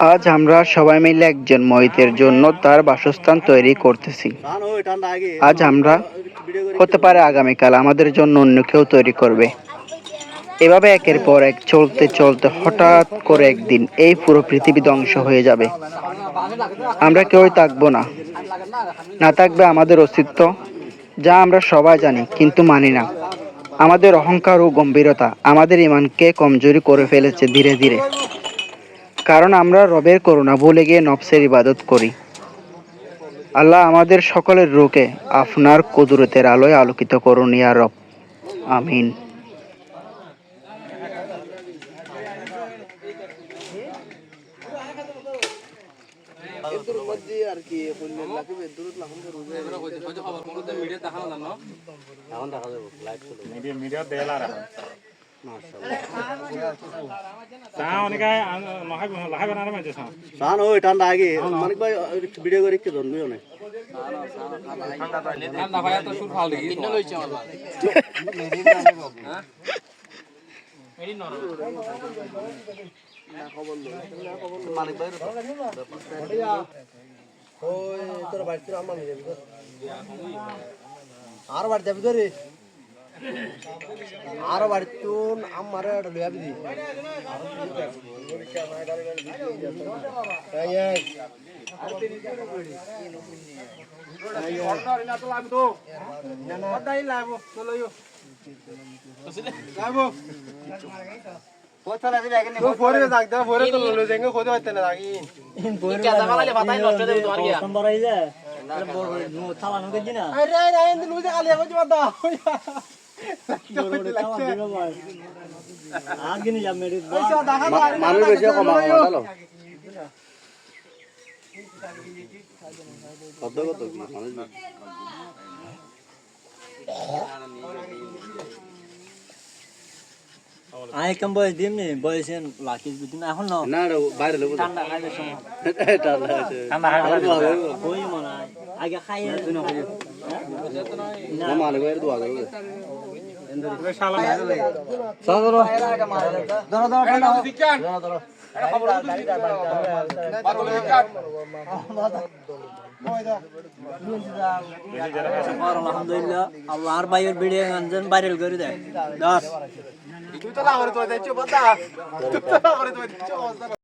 আজ আমরা সবাই মিলে একজন মহিতের জন্য তার বাসস্থান তৈরি করতেছি। আজ আমরা হতে পারে আগামীকাল আমাদের জন্য অন্য কেউ তৈরি করবে। এভাবে একের পর এক চলতে চলতে হঠাৎ করে একদিন এই পুরো পৃথিবী ধ্বংস হয়ে যাবে। আমরা কেউই থাকব না। না থাকবে আমাদের অস্তিত্ব, যা আমরা সবাই জানি, কিন্তু মানি না। আমাদের অহংকার ও গম্ভীরতা আমাদের ইমানকে কমজোরি করে ফেলেছে ধীরে ধীরে। কারণ আমরা রবের করুণা ভুলে গিয়ে নফসের ইবাদত করি। আল্লাহ আমাদের সকলের রূপে আপনার কুদরতের আলোয় আলোকিত করুন ইয়া রব। আমিন। মিডিয়া ঠান্ডা আগে। মানিক ভাই ভিডিও করে একটু ধরবি অনেক মানিক ভাই তোর বাড়ি আমার আর বাড়ি যাবি তো রে? আর বাড়ি তুন আমার লইয়া দি কেজা মানুষ বেশি কমা কমালো কত কত মানুষ আয় কম বয়স দিম নি বয়স লাখিস দিন এখন না না বাইরে লোক ঠান্ডা খাইবে সময় ঠান্ডা আছে ঠান্ডা খাই কই মনে আগে খাই না মালিক ভাই দোয়া করবে আলহামদুলিল্লাহ আল্লাহর বাইয়ের ভিডিও গানজন ভাইরাল করে দেয় দশ তো না করে তো বাদা তুই তো না করে তো যাইছো